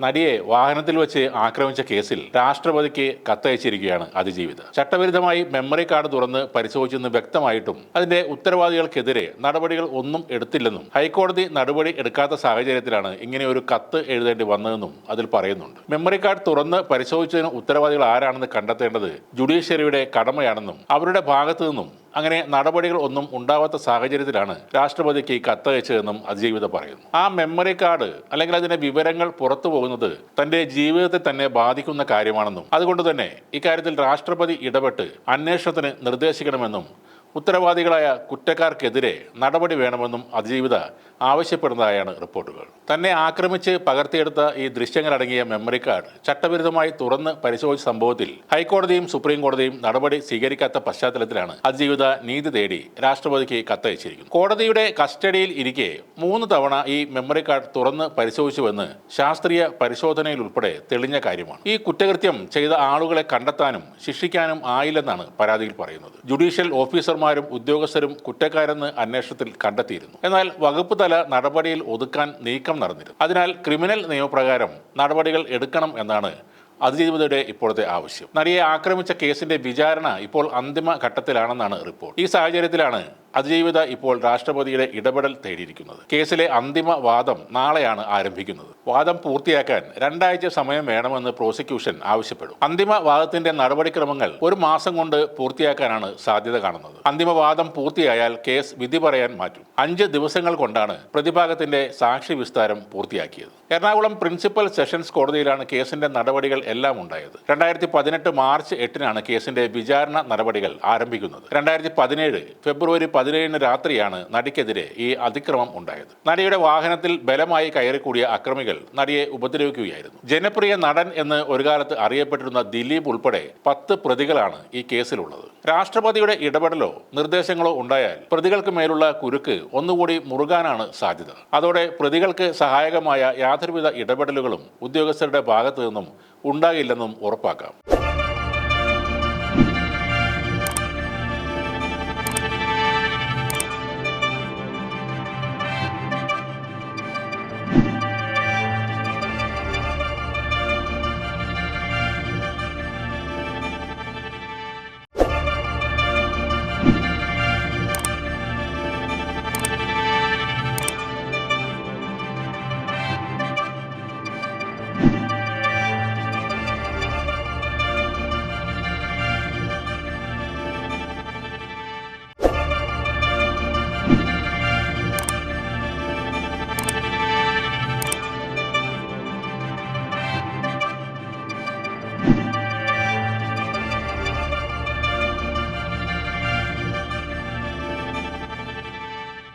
നടിയെ വാഹനത്തിൽ വെച്ച് ആക്രമിച്ച കേസിൽ രാഷ്ട്രപതിക്ക് കത്തയച്ചിരിക്കുകയാണ് അതിജീവിത. ചട്ടവിരുദ്ധമായി മെമ്മറി കാർഡ് തുറന്ന് പരിശോധിച്ചെന്ന് വ്യക്തമായിട്ടും അതിന്റെ ഉത്തരവാദികൾക്കെതിരെ നടപടികൾ ഒന്നും എടുത്തില്ലെന്നും ഹൈക്കോടതി നടപടി എടുക്കാത്ത സാഹചര്യത്തിലാണ് ഇങ്ങനെ ഒരു കത്ത് എഴുതേണ്ടി വന്നതെന്നും അതിൽ പറയുന്നുണ്ട്. മെമ്മറി കാർഡ് തുറന്ന് പരിശോധിച്ചതിന് ഉത്തരവാദികൾ ആരാണെന്ന് കണ്ടെത്തേണ്ടത് ജുഡീഷ്യറിയുടെ കടമയാണെന്നും അവരുടെ ഭാഗത്തു നിന്നും അങ്ങനെ നടപടികൾ ഒന്നും ഉണ്ടാവാത്ത സാഹചര്യത്തിലാണ് രാഷ്ട്രപതിക്ക് ഈ കത്തയച്ചതെന്നും അതിജീവിത പറയുന്നു. ആ മെമ്മറി കാർഡ് അല്ലെങ്കിൽ അതിന്റെ വിവരങ്ങൾ പുറത്തു പോകുന്നത് തന്റെ ജീവിതത്തെ തന്നെ ബാധിക്കുന്ന കാര്യമാണെന്നും അതുകൊണ്ട് തന്നെ ഇക്കാര്യത്തിൽ രാഷ്ട്രപതി ഇടപെട്ട് അന്വേഷണത്തിന് നിർദ്ദേശിക്കണമെന്നും ഉത്തരവാദികളായ കുറ്റക്കാർക്കെതിരെ നടപടി വേണമെന്നും അതിജീവിത ആവശ്യപ്പെടുന്നതായാണ് റിപ്പോർട്ടുകൾ. തന്നെ ആക്രമിച്ച് പകർത്തിയെടുത്ത ഈ ദൃശ്യങ്ങളടങ്ങിയ മെമ്മറി കാർഡ് ചട്ടവിരുദ്ധമായി തുറന്ന് പരിശോധിച്ച സംഭവത്തിൽ ഹൈക്കോടതിയും സുപ്രീം കോടതിയും നടപടി സ്വീകരിക്കാത്ത പശ്ചാത്തലത്തിലാണ് അതിജീവിത നീതി തേടി രാഷ്ട്രപതിക്ക് കത്തയച്ചിരിക്കുന്നത്. കോടതിയുടെ കസ്റ്റഡിയിൽ ഇരിക്കെ മൂന്ന് തവണ ഈ മെമ്മറി കാർഡ് തുറന്ന് പരിശോധിച്ചുവെന്ന് ശാസ്ത്രീയ പരിശോധനയിൽ ഉൾപ്പെടെ തെളിഞ്ഞ കാര്യമാണ്. ഈ കുറ്റകൃത്യം ചെയ്ത ആളുകളെ കണ്ടെത്താനും ശിക്ഷിക്കാനും ആയില്ലെന്നാണ് പരാതിയിൽ പറയുന്നത്. ജുഡീഷ്യൽ ഓഫീസർമാരും ഉദ്യോഗസ്ഥരും കുറ്റക്കാരെന്ന് അന്വേഷണത്തിൽ കണ്ടെത്തിയിരുന്നു. എന്നാൽ വകുപ്പ് തല നടപടിയിൽ ഒതുക്കാൻ നീക്കം നടന്നിരുന്നു. അതിനാൽ ക്രിമിനൽ നിയമപ്രകാരം നടപടികൾ എടുക്കണം എന്നാണ് അതിജീവിതയുടെ ഇപ്പോഴത്തെ ആവശ്യം. നടിയെ ആക്രമിച്ച കേസിന്റെ വിചാരണ ഇപ്പോൾ അന്തിമ ഘട്ടത്തിലാണെന്നാണ് റിപ്പോർട്ട്. ഈ സാഹചര്യത്തിലാണ് അതിജീവിത ഇപ്പോൾ രാഷ്ട്രപതിയുടെ ഇടപെടൽ തേടിയിരിക്കുന്നത്. കേസിലെ അന്തിമ വാദം നാളെയാണ് ആരംഭിക്കുന്നത്. വാദം പൂർത്തിയാക്കാൻ രണ്ടാഴ്ച സമയം വേണമെന്ന് പ്രോസിക്യൂഷൻ ആവശ്യപ്പെടും. അന്തിമ വാദത്തിന്റെ നടപടിക്രമങ്ങൾ ഒരു മാസം കൊണ്ട് പൂർത്തിയാക്കാനാണ് സാധ്യത കാണുന്നത്. അന്തിമ വാദം പൂർത്തിയായാൽ കേസ് വിധി പറയാൻ മാറ്റും. അഞ്ച് ദിവസങ്ങൾ കൊണ്ടാണ് പ്രതിഭാഗത്തിന്റെ സാക്ഷി വിസ്താരം പൂർത്തിയാക്കിയത്. എറണാകുളം പ്രിൻസിപ്പൽ സെഷൻസ് കോടതിയിലാണ് കേസിന്റെ നടപടികൾ എല്ലാം ഉണ്ടായത്. രണ്ടായിരത്തി പതിനെട്ട് മാർച്ച് എട്ടിനാണ് കേസിന്റെ വിചാരണ നടപടികൾ ആരംഭിക്കുന്നത്. രണ്ടായിരത്തി പതിനേഴ് ഫെബ്രുവരി പതിനേഴിന് രാത്രിയാണ് നടിക്കെതിരെ ഈ അതിക്രമം ഉണ്ടായത്. നടിയുടെ വാഹനത്തിൽ ബലമായി കയറിക്കൂടിയ അക്രമികൾ നടിയെ ഉപദ്രവിക്കുകയായിരുന്നു. ജനപ്രിയ നടൻ എന്ന് ഒരു കാലത്ത് അറിയപ്പെട്ടിരുന്ന ദിലീപ് ഉൾപ്പെടെ പത്ത് പ്രതികളാണ് ഈ കേസിലുള്ളത്. രാഷ്ട്രപതിയുടെ ഇടപെടലോ നിർദ്ദേശങ്ങളോ ഉണ്ടായാൽ പ്രതികൾക്ക് മേലുള്ള കുരുക്ക് ഒന്നുകൂടി മുറുകാനാണ് സാധ്യത. അതോടെ പ്രതികൾക്ക് സഹായകമായ യാതൊരുവിധ ഇടപെടലുകളും ഉദ്യോഗസ്ഥരുടെ ഭാഗത്തു നിന്നും ഉണ്ടാകില്ലെന്നും ഉറപ്പാക്കാം.